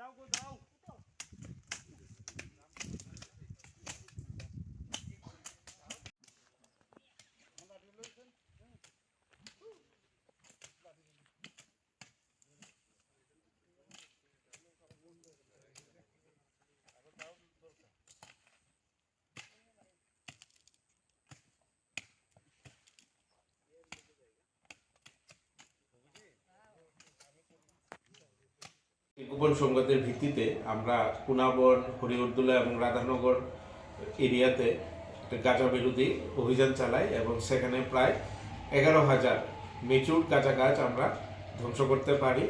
godal, godal. গোপন সংবাদের ভিত্তিতে আমরা কুনাবন হরিউদ্দোলা এবং রাধানগর এরিয়াতে একটা গাঁজা বিরোধী অভিযান চালাই এবং সেখানে প্রায় এগারো হাজার মেচুর গাঁজা গাছ আমরা ধ্বংস করতে পারি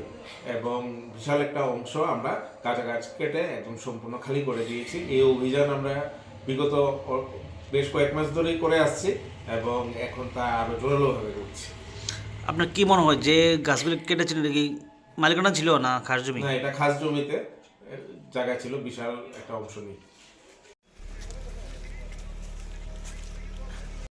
এবং বিশাল একটা অংশ আমরা গাঁজা গাছ কেটে একদম সম্পূর্ণ খালি করে দিয়েছি। এই অভিযান আমরা বিগত বেশ কয়েক মাস ধরেই করে আসছি এবং এখন তা আরও জোরালোভাবে করছি। আপনার কি মনে হয় যে গাছগুলি কেটেছেন এটা কি মালিকানা ছিল না, খাস জমি। না, এটা খাস জমিতে জায়গা ছিল, বিশাল একটা অংশ নিয়ে।